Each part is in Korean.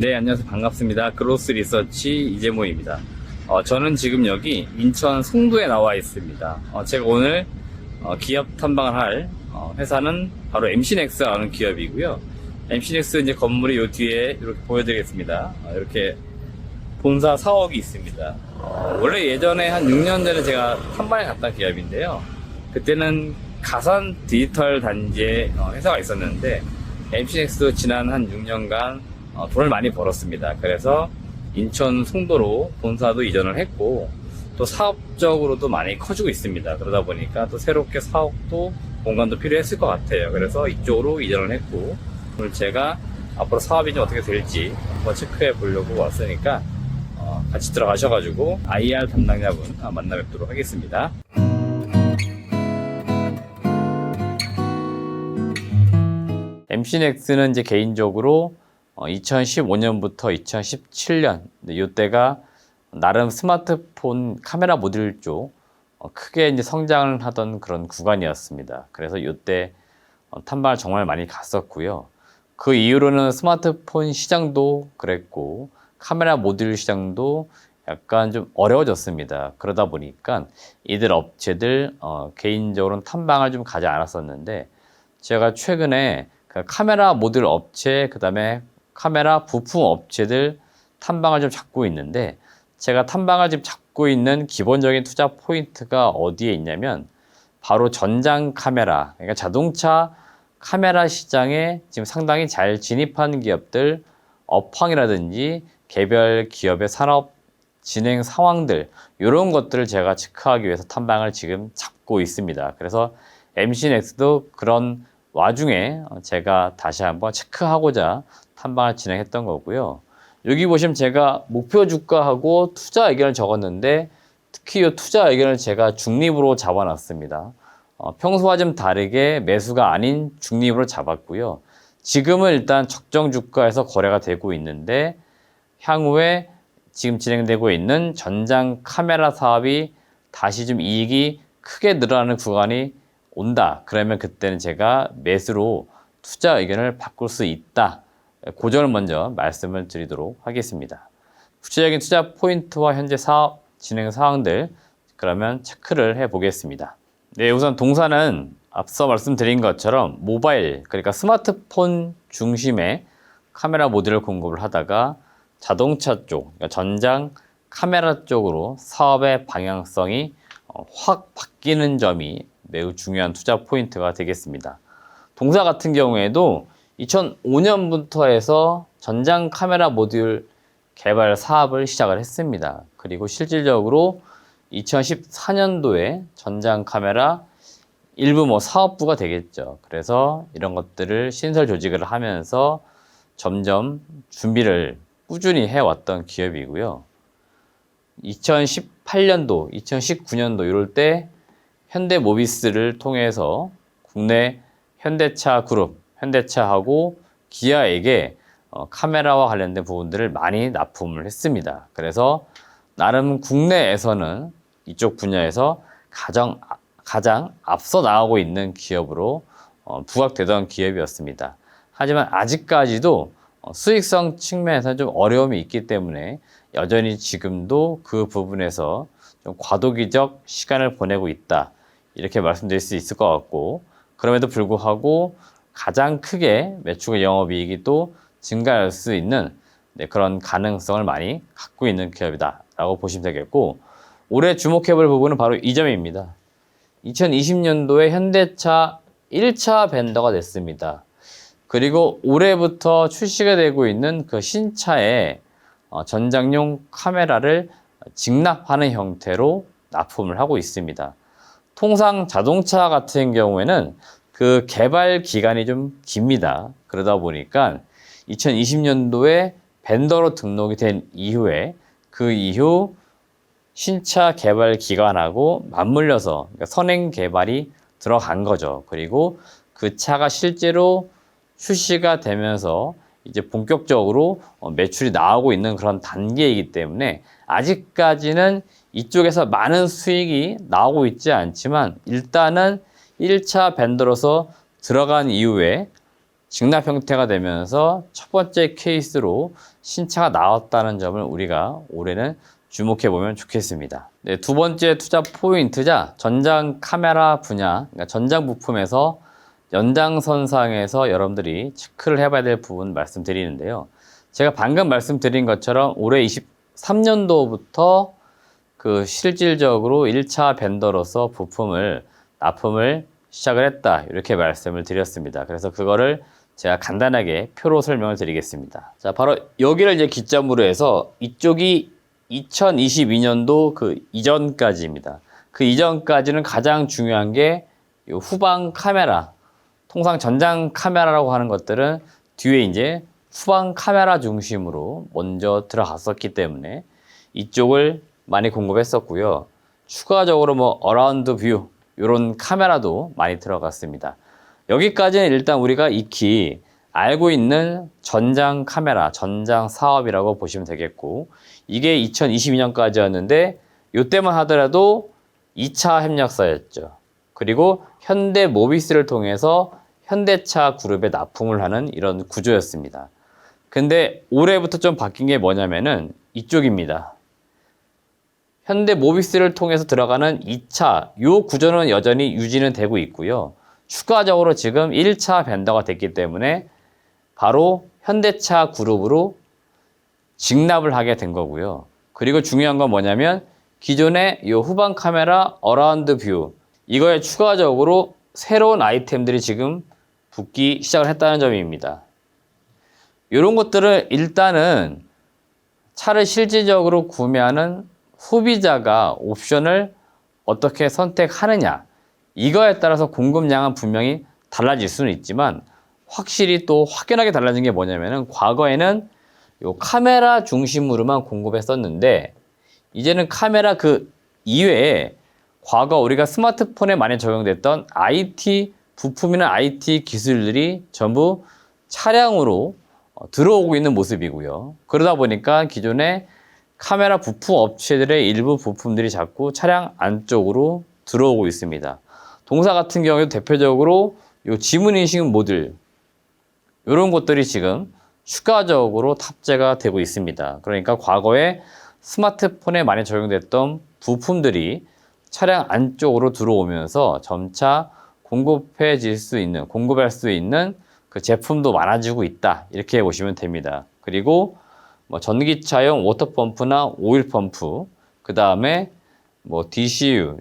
네, 안녕하세요. 반갑습니다. 그로스 리서치 이재모입니다. 어, 저는 지금 여기 인천 송도에 나와 있습니다. 어, 제가 오늘 어, 기업 탐방을 할 어, 회사는 바로 MC넥스라는 기업이고요. MC넥스 이제 건물이 요 뒤에 이렇게 보여드리겠습니다. 어, 이렇게 본사 사옥이 있습니다. 어, 원래 예전에 한 6년 전에 제가 탐방에 갔던 기업인데요. 그때는 가산 디지털 단지에 어, 회사가 있었는데 MC넥스도 지난 한 6년간 어, 돈을 많이 벌었습니다. 그래서 인천 송도로 본사도 이전을 했고 또 사업적으로도 많이 커지고 있습니다. 그러다 보니까 또 새롭게 사업도 공간도 필요했을 것 같아요. 그래서 이쪽으로 이전을 했고 오늘 제가 앞으로 사업이 좀 어떻게 될지 한번 체크해 보려고 왔으니까 어, 같이 들어가셔가지고 IR 담당자분 아, 만나 뵙도록 하겠습니다. MC넥스는 이제 개인적으로 2015년부터 2017년 이때가 나름 스마트폰 카메라 모듈 쪽 어, 크게 이제 성장을 하던 그런 구간이었습니다. 그래서 이때 어, 탐방을 정말 많이 갔었고요. 그 이후로는 스마트폰 시장도 그랬고 카메라 모듈 시장도 약간 좀 어려워졌습니다. 그러다 보니까 이들 업체들 어, 개인적으로는 탐방을 좀 가지 않았었는데 제가 최근에 그 카메라 모듈 업체 그다음에 카메라 부품 업체들 탐방을 좀 잡고 있는데 제가 탐방을 지금 잡고 있는 기본적인 투자 포인트가 어디에 있냐면 바로 전장 카메라 그러니까 자동차 카메라 시장에 지금 상당히 잘 진입한 기업들 업황이라든지 개별 기업의 산업 진행 상황들 이런 것들을 제가 체크하기 위해서 탐방을 지금 잡고 있습니다. 그래서 MC넥스도 그런 와중에 제가 다시 한번 체크하고자 탐방을 진행했던 거고요. 여기 보시면 제가 목표 주가하고 투자 의견을 적었는데 특히 이 투자 의견을 제가 중립으로 잡아놨습니다. 어, 평소와 좀 다르게 매수가 아닌 중립으로 잡았고요. 지금은 일단 적정 주가에서 거래가 되고 있는데 향후에 지금 진행되고 있는 전장 카메라 사업이 다시 좀 이익이 크게 늘어나는 구간이 온다. 그러면 그때는 제가 매수로 투자 의견을 바꿀 수 있다. 그 점을 먼저 말씀을 드리도록 하겠습니다. 구체적인 투자 포인트와 현재 사업 진행 사항들 그러면 체크를 해 보겠습니다. 네, 우선 동사는 앞서 말씀드린 것처럼 모바일 그러니까 스마트폰 중심의 카메라 모듈을 공급을 하다가 자동차 쪽, 그러니까 전장 카메라 쪽으로 사업의 방향성이 어, 확 바뀌는 점이 매우 중요한 투자 포인트가 되겠습니다. 동사 같은 경우에도 2005년부터 해서 전장 카메라 모듈 개발 사업을 시작을 했습니다. 그리고 실질적으로 2014년도에 전장 카메라 일부 뭐 사업부가 되겠죠. 그래서 이런 것들을 신설 조직을 하면서 점점 준비를 꾸준히 해왔던 기업이고요. 2018년도, 2019년도 이럴 때 현대모비스를 통해서 국내 현대차 그룹, 현대차하고 기아에게 어, 카메라와 관련된 부분들을 많이 납품을 했습니다. 그래서 나름 국내에서는 이쪽 분야에서 가장, 가장 앞서 나가고 있는 기업으로 어, 부각되던 기업이었습니다. 하지만 아직까지도 어, 수익성 측면에서 좀 어려움이 있기 때문에 여전히 지금도 그 부분에서 좀 과도기적 시간을 보내고 있다. 이렇게 말씀드릴 수 있을 것 같고, 그럼에도 불구하고 가장 크게 매출과 영업이익이 또 증가할 수 있는 네, 그런 가능성을 많이 갖고 있는 기업이다라고 보시면 되겠고, 올해 주목해 볼 부분은 바로 이 점입니다. 2020년도에 현대차 1차 벤더가 됐습니다. 그리고 올해부터 출시가 되고 있는 그 신차의 어, 전장용 카메라를 직납하는 형태로 납품을 하고 있습니다. 통상 자동차 같은 경우에는 그 개발 기간이 좀 깁니다. 그러다 보니까 2020년도에 벤더로 등록이 된 이후에 그 이후 신차 개발 기간하고 맞물려서 그러니까 선행 개발이 들어간 거죠. 그리고 그 차가 실제로 출시가 되면서 이제 본격적으로 어, 매출이 나오고 있는 그런 단계이기 때문에 아직까지는 이쪽에서 많은 수익이 나오고 있지 않지만 일단은 1차 밴더로서 들어간 이후에 직납 형태가 되면서 첫 번째 케이스로 신차가 나왔다는 점을 우리가 올해는 주목해 보면 좋겠습니다. 네, 두 번째 투자 포인트자 전장 카메라 분야, 그러니까 전장 부품에서 연장선상에서 여러분들이 체크를 해봐야 될 부분 말씀드리는데요. 제가 방금 말씀드린 것처럼 올해 23년도부터 그 실질적으로 1차 벤더로서 부품을 납품을 시작을 했다. 이렇게 말씀을 드렸습니다. 그래서 그거를 제가 간단하게 표로 설명을 드리겠습니다. 자, 바로 여기를 이제 기점으로 해서 이쪽이 2022년도 그 이전까지입니다. 그 이전까지는 가장 중요한 게요 후방 카메라. 통상 전장 카메라라고 하는 것들은 뒤에 이제 후방 카메라 중심으로 먼저 들어갔었기 때문에 이쪽을 많이 공급했었고요. 추가적으로 뭐 어라운드 뷰 이런 카메라도 많이 들어갔습니다. 여기까지는 일단 우리가 익히 알고 있는 전장 카메라, 전장 사업이라고 보시면 되겠고 이게 2022년까지였는데 이때만 하더라도 2차 협력사였죠. 그리고 현대 모비스를 통해서 현대차 그룹에 납품을 하는 이런 구조였습니다. 근데 올해부터 좀 바뀐 게 뭐냐면은 이쪽입니다. 현대 모비스를 통해서 들어가는 2차 요 구조는 여전히 유지는 되고 있고요. 추가적으로 지금 1차 벤더가 됐기 때문에 바로 현대차 그룹으로 직납을 하게 된 거고요. 그리고 중요한 건 뭐냐면 기존의 이 후방 카메라 어라운드 뷰 이거에 추가적으로 새로운 아이템들이 지금 붙기 시작을 했다는 점입니다. 이런 것들을 일단은 차를 실질적으로 구매하는 소비자가 옵션을 어떻게 선택하느냐 이거에 따라서 공급량은 분명히 달라질 수는 있지만 확실히 또 확연하게 달라진 게 뭐냐면은 과거에는 요 카메라 중심으로만 공급했었는데 이제는 카메라 그 이외에 과거 우리가 스마트폰에 많이 적용됐던 IT 부품이나 IT 기술들이 전부 차량으로 어, 들어오고 있는 모습이고요. 그러다 보니까 기존의 카메라 부품 업체들의 일부 부품들이 자꾸 차량 안쪽으로 들어오고 있습니다. 동사 같은 경우에도 대표적으로 요 지문인식 모듈 이런 것들이 지금 추가적으로 탑재가 되고 있습니다. 그러니까 과거에 스마트폰에 많이 적용됐던 부품들이 차량 안쪽으로 들어오면서 점차 공급해질 수 있는, 공급할 수 있는 그 제품도 많아지고 있다. 이렇게 보시면 됩니다. 그리고 뭐 전기차용 워터펌프나 오일펌프, 그 다음에 뭐 DCU,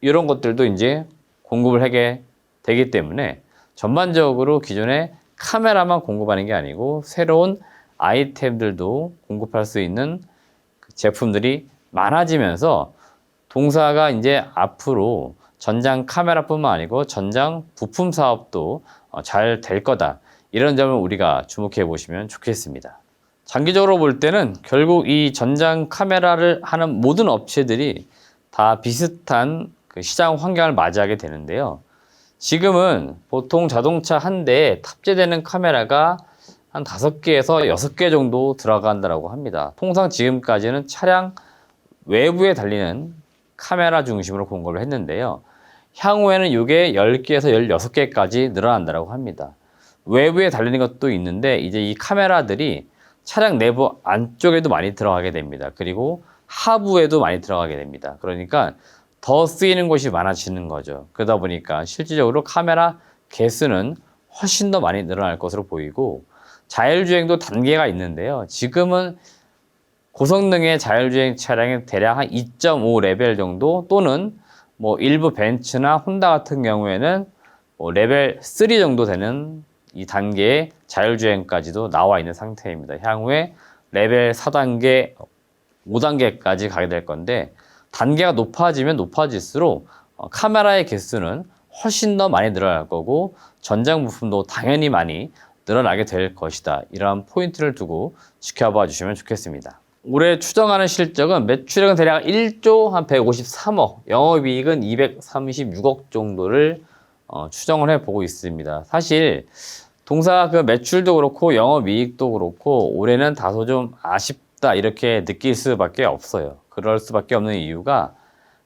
이런 것들도 이제 공급을 하게 되기 때문에 전반적으로 기존에 카메라만 공급하는 게 아니고 새로운 아이템들도 공급할 수 있는 그 제품들이 많아지면서 동사가 이제 앞으로 전장 카메라뿐만 아니고 전장 부품 사업도 어, 잘될 거다. 이런 점을 우리가 주목해 보시면 좋겠습니다. 장기적으로 볼 때는 결국 이 전장 카메라를 하는 모든 업체들이 다 비슷한 그 시장 환경을 맞이하게 되는데요. 지금은 보통 자동차 한 대에 탑재되는 카메라가 한 다섯 개에서 여섯 개 정도 들어간다고 합니다. 통상 지금까지는 차량 외부에 달리는 카메라 중심으로 공급을 했는데요. 향후에는 이게 10개에서 16개까지 늘어난다고 합니다. 외부에 달리는 것도 있는데 이제 이 카메라들이 차량 내부 안쪽에도 많이 들어가게 됩니다. 그리고 하부에도 많이 들어가게 됩니다. 그러니까 더 쓰이는 곳이 많아지는 거죠. 그러다 보니까 실질적으로 카메라 개수는 훨씬 더 많이 늘어날 것으로 보이고 자율주행도 단계가 있는데요. 지금은 고성능의 자율주행 차량의 대략 한 2.5 레벨 정도 또는 뭐 일부 벤츠나 혼다 같은 경우에는 뭐 레벨 3 정도 되는 이 단계의 자율주행까지도 나와 있는 상태입니다. 향후에 레벨 4단계, 5단계까지 가게 될 건데 단계가 높아지면 높아질수록 어, 카메라의 개수는 훨씬 더 많이 늘어날 거고 전장 부품도 당연히 많이 늘어나게 될 것이다. 이러한 포인트를 두고 지켜봐 주시면 좋겠습니다. 올해 추정하는 실적은 매출액은 대략 1조 한 153억, 영업이익은 236억 정도를 어, 추정을 해 보고 있습니다. 사실 동사 그 매출도 그렇고 영업이익도 그렇고 올해는 다소 좀 아쉽다 이렇게 느낄 수밖에 없어요. 그럴 수밖에 없는 이유가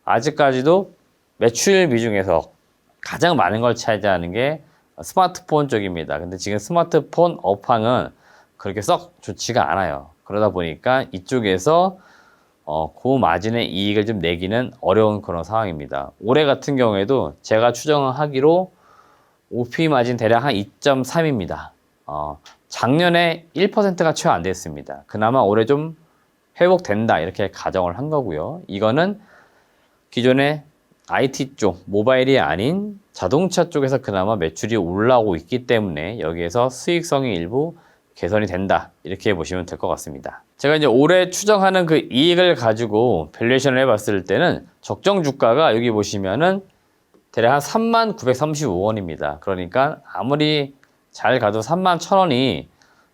아직까지도 매출 비중에서 가장 많은 걸 차지하는 게 스마트폰 쪽입니다. 근데 지금 스마트폰 업황은 그렇게 썩 좋지가 않아요. 그러다 보니까 이쪽에서 어, 고마진의 이익을 좀 내기는 어려운 그런 상황입니다. 올해 같은 경우에도 제가 추정하기로 OP 마진 대략 한 2.3입니다. 어, 작년에 1%가 채안 됐습니다. 그나마 올해 좀 회복된다 이렇게 가정을 한 거고요. 이거는 기존의 IT 쪽, 모바일이 아닌 자동차 쪽에서 그나마 매출이 올라오고 있기 때문에 여기에서 수익성이 일부 개선이 된다. 이렇게 보시면 될 것 같습니다. 제가 이제 올해 추정하는 그 이익을 가지고 밸류에이션을 해봤을 때는 적정 주가가 여기 보시면은 대략 한 3만 935원입니다. 그러니까 아무리 잘 가도 3만 1000원이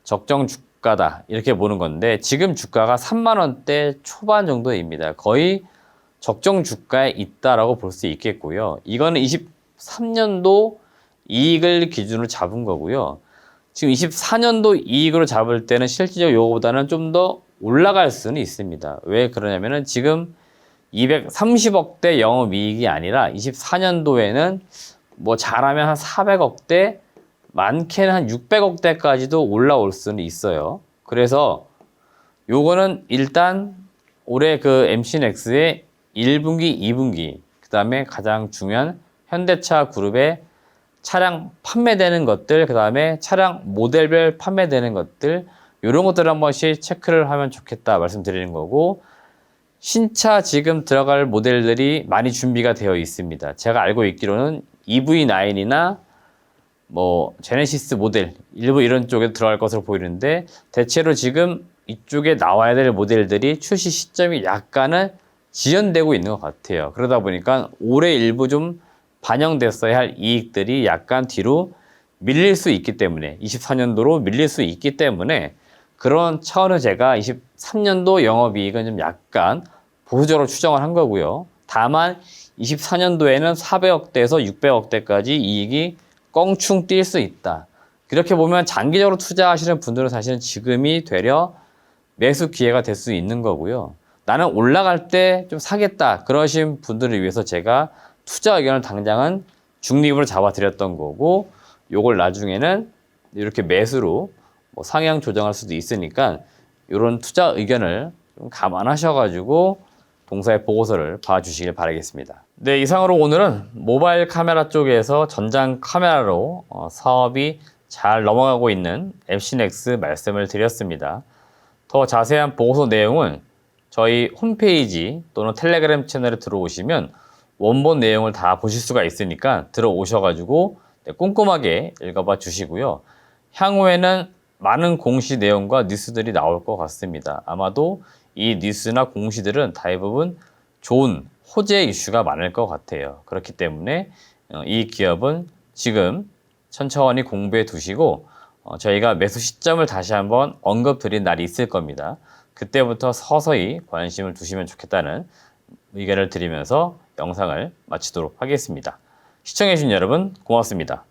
적정 주가다. 이렇게 보는 건데 지금 주가가 3만 원대 초반 정도입니다. 거의 적정 주가에 있다라고 볼 수 있겠고요. 이거는 23년도 이익을 기준으로 잡은 거고요. 지금 24년도 이익으로 잡을 때는 실질적으로 요거보다는 좀 더 올라갈 수는 있습니다. 왜 그러냐면은 지금 230억대 영업이익이 아니라 24년도에는 뭐 잘하면 한 400억대, 많게는 한 600억대까지도 올라올 수는 있어요. 그래서 요거는 일단 올해 그 MC넥스의 1분기, 2분기, 그 다음에 가장 중요한 현대차 그룹의 차량 판매되는 것들, 그 다음에 차량 모델별 판매되는 것들, 이런 것들 한 번씩 체크를 하면 좋겠다 말씀드리는 거고, 신차 지금 들어갈 모델들이 많이 준비가 되어 있습니다. 제가 알고 있기로는 EV9이나 뭐 제네시스 모델 일부 이런 쪽에 들어갈 것으로 보이는데 대체로 지금 이쪽에 나와야 될 모델들이 출시 시점이 약간은 지연되고 있는 것 같아요. 그러다 보니까 올해 일부 좀 반영됐어야 할 이익들이 약간 뒤로 밀릴 수 있기 때문에 24년도로 밀릴 수 있기 때문에 그런 차원을 제가 23년도 영업이익은 좀 약간 보수적으로 추정을 한 거고요. 다만 24년도에는 400억대에서 600억대까지 이익이 껑충 뛸 수 있다. 그렇게 보면 장기적으로 투자하시는 분들은 사실은 지금이 되려 매수 기회가 될 수 있는 거고요. 나는 올라갈 때 좀 사겠다. 그러신 분들을 위해서 제가 투자 의견을 당장은 중립으로 잡아드렸던 거고, 요걸 나중에는 이렇게 매수로 뭐 상향 조정할 수도 있으니까 이런 투자 의견을 좀 감안하셔가지고 동사의 보고서를 봐주시길 바라겠습니다. 네, 이상으로 오늘은 모바일 카메라 쪽에서 전장 카메라로 어, 사업이 잘 넘어가고 있는 MC넥스 말씀을 드렸습니다. 더 자세한 보고서 내용은 저희 홈페이지 또는 텔레그램 채널에 들어오시면 원본 내용을 다 보실 수가 있으니까 들어오셔가지고 네, 꼼꼼하게 읽어봐 주시고요. 향후에는 많은 공시 내용과 뉴스들이 나올 것 같습니다. 아마도 이 뉴스나 공시들은 대부분 좋은 호재 이슈가 많을 것 같아요. 그렇기 때문에 어, 이 기업은 지금 천천히 공부해 두시고 어, 저희가 매수 시점을 다시 한번 언급 드린 날이 있을 겁니다. 그때부터 서서히 관심을 두시면 좋겠다는 의견을 드리면서 영상을 마치도록 하겠습니다. 시청해주신 여러분 고맙습니다.